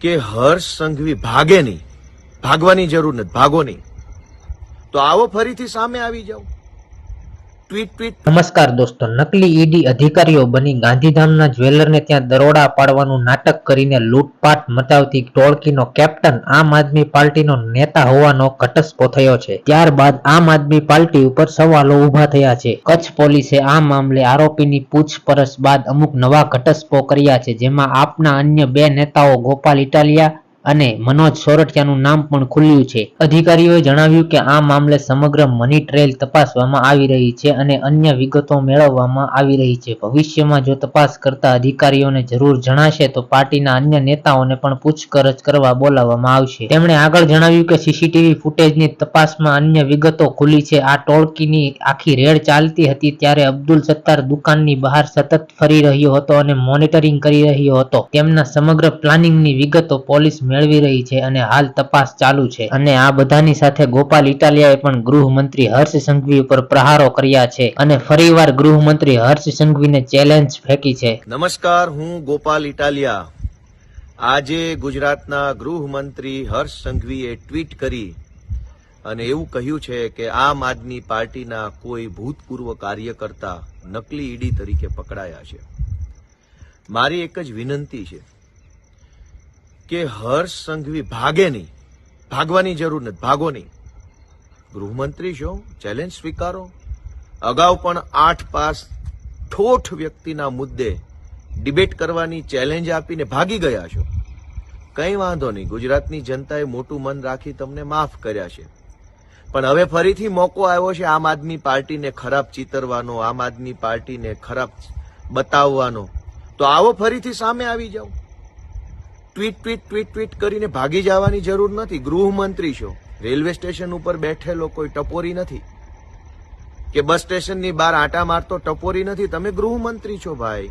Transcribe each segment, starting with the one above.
કે હર્ષ સંઘવી ભાગે નહીં. ભાગવાની જરૂર નથી, ભાગો નહીં. તો આવો ફરીથી સામે આવી જાઓ. ટ્વીટ ટ્વીટ નમસ્કાર દોસ્તો, નકલી ઈડી અધિકારીઓ બની ગાંધીધામના જ્વેલરને ત્યાં દરોડા પાડવાનું નાટક કરીને લૂંટપાટ મચાવતી ટોળકીનો કેપ્ટન આમ આદમી પાર્ટીનો નેતા હોવાનો ઘટસ્ફો થયો છે. ત્યારબાદ આમ આદમી પાર્ટી ઉપર સવાલો ઊભા થયા છે. કચ્છ પોલીસે આ મામલે આરોપીની પૂછપરછ બાદ અમુક નવા ઘટસ્ફો કર્યા છે, જેમાં આપના અન્ય બે નેતાઓ ગોપાલ ઇટાલિયા અને મનોજ સોરઠિયાનું નામ પણ ખુલ્યું છે. અધિકારીઓએ જણાવ્યું કે આ મામલે સમગ્ર મની ટ્રેલ તપાસવામાં આવી રહી છે અને અન્ય વિગતો મેળવવામાં આવી રહી છે. ભવિષ્યમાં જો તપાસ કરતા અધિકારીઓને જરૂર જણાશે તો પાર્ટીના અન્ય નેતાઓને પણ પૂછપરછ કરવા બોલાવવામાં આવશે. તેમણે આગળ જણાવ્યું કે સીસીટીવી ફૂટેજની તપાસમાં અન્ય વિગતો ખુલી છે. આ ટોળકીની આખી રેડ ચાલતી હતી ત્યારે અબ્દુલ સત્તાર દુકાનની બહાર સતત ફરી રહ્યો હતો અને મોનિટરિંગ કરી રહ્યો હતો. તેમના સમગ્ર પ્લાનિંગની વિગતો પોલીસ મેળવી રહી છે અને હાલ તપાસ ચાલુ છે. અને આ બધાની સાથે ગોપાલ ઇટાલિયાએ પણ ગૃહમંત્રી હર્ષ સંઘવી ઉપર પ્રહારો કર્યા છે અને ફરીવાર ગૃહમંત્રી હર્ષ સંઘવીને ચેલેન્જ ફેંકી છે. નમસ્કાર, હું ગોપાલ ઇટાલિયા. આજે ગુજરાતના ગૃહમંત્રી હર્ષ સંઘવીએ ટ્વીટ કરી અને એવું કહ્યું છે કે આમ આદમી પાર્ટીના કોઈ ભૂતપૂર્વ કાર્યકર્તા નકલી ઈડી તરીકે પકડાયા છે. મારી એક જ વિનંતી છે. કે હર્ષ સંઘવી ભાગે નહીં, ભાગવાની જરૂર નથી, ભાગો નહીં. ગૃહમંત્રી છો, ચેલેન્જ સ્વીકારો. અગાઉ પણ આઠ પાસ ઠોઠ વ્યક્તિના મુદ્દે ડિબેટ કરવાની ચેલેન્જ આપીને ભાગી ગયા છો. કંઈ વાંધો નહીં, ગુજરાતની જનતાએ મોટું મન રાખી તમને માફ કર્યા છે. પણ હવે ફરીથી મોકો આવ્યો છે આમ આદમી પાર્ટીને ખરાબ ચિતરવાનો, આમ આદમી પાર્ટીને ખરાબ બતાવવાનો. તો આવો ફરીથી સામે આવી જાઓ. ટ્વીટ ટ્વીટ ટ્વીટ ટ્વીટ કરીને ભાગી જવાની જરૂર નથી. ગૃહમંત્રી છો. રેલવે સ્ટેશન ઉપર બેઠેલો કોઈ ટપોરી નથી? કે બસ સ્ટેશનની બહાર આટા મારતો ટપોરી નથી? તમે ગૃહમંત્રી છો ભાઈ.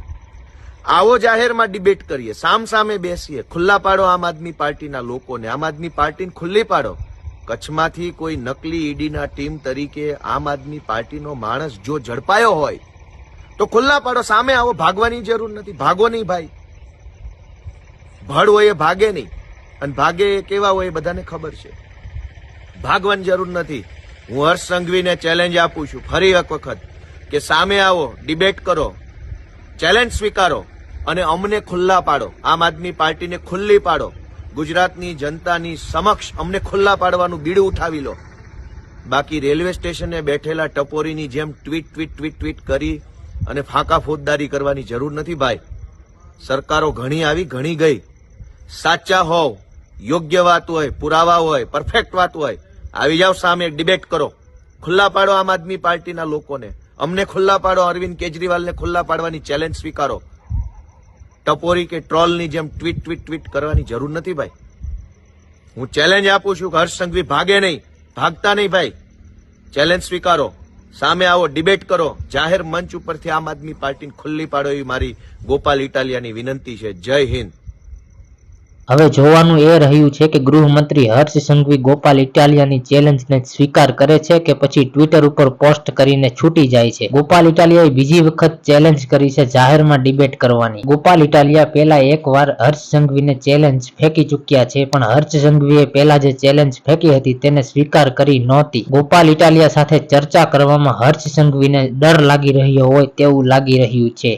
આવો જાહેરમાં ડિબેટ કરીએ. સામ સામે બેસીએ. ખુલ્લા પાડો આમ આદમી પાર્ટીના લોકોને. આમ આદમી પાર્ટીને ખુલ્લી પાડો. કચ્છમાંથી કોઈ નકલી ઈડીના ટીમ તરીકે આમ આદમી પાર્ટીનો માણસ જો ઝડપાયો હોય, તો ખુલ્લા પાડો. સામે આવો. ભાગવાની જરૂર નથી. ભાગો નહીં ભાઈ. ભડ હોય એ ભાગે નહીં. અને ભાગે એ કેવા હોય એ બધાને ખબર છે. ભાગવાની જરૂર નથી. હું હર્ષ સંઘવીને ચેલેન્જ આપું છું. ફરી એક વખત કે સામે આવો ડિબેટ કરો ચેલેન્જ સ્વીકારો અને અમને ખુલ્લા પાડો. આમ આદમી પાર્ટીને ખુલ્લી પાડો. ગુજરાતની જનતાની સમક્ષ અમને ખુલ્લા પાડવાનું બીડું ઉઠાવી લો. બાકી રેલવે સ્ટેશને બેઠેલા ટપોરીની જેમ ટ્વીટ ટ્વીટ ટ્વીટ ટ્વીટ કરી અને ફાંકા ફોજદારી કરવાની જરૂર નથી, ભાઈ. સરકારો ઘણી આવી, ઘણી ગઈ. સાચા હોવ, યોગ્ય વાત હોય, પુરાવા હોય પરફેક્ટ વાત હોય, આવી જાઓ સામે ડિબેટ કરો. ખુલ્લા પાડો આમ આદમી પાર્ટીના લોકોને. અમને ખુલ્લા પાડો, અરવિંદ કેજરીવાલને ખુલ્લા પાડવાની ચેલેન્જ સ્વીકારો. ટપોરી કે ટ્રોલની જેમ ટ્વીટ ટ્વીટ ટ્વીટ કરવાની જરૂર નથી ભાઈ. હું ચેલેન્જ આપું છું કે હર્ષ સંઘવી ભાગે નહીં, ભાગતા નહીં ભાઈ. ચેલેન્જ સ્વીકારો. સામે આવો ડિબેટ કરો. જાહેર મંચ ઉપરથી આમ આદમી પાર્ટીને ખુલ્લી પાડો એવી મારી ગોપાલ ઇટાલિયાની વિનંતી છે. જય હિન્દ. હવે જોવાનું એ રહ્યું છે કે ગૃહમંત્રી હર્ષ સંઘવી ગોપાલ ઇટાલિયાની ચેલેન્જને સ્વીકાર કરે છે કે પછી ટ્વિટર ઉપર પોસ્ટ કરીને છૂટી જાય છે. ગોપાલ ઇટાલિયાએ બીજી વખત ચેલેન્જ કરી છે જાહેરમાં ડિબેટ કરવાની. ગોપાલ ઇટાલિયા પહેલા એકવાર હર્ષ સંઘવીને ચેલેન્જ ફેંકી ચૂક્યા છે, પણ હર્ષ સંઘવીએ પહેલા જે ચેલેન્જ ફેંકી હતી તેને સ્વીકાર કરી નહોતી. ગોપાલ ઇટાલિયા સાથે ચર્ચા કરવામાં હર્ષ સંઘવીને ડર લાગી રહ્યો હોય તેવું લાગી રહ્યું છે.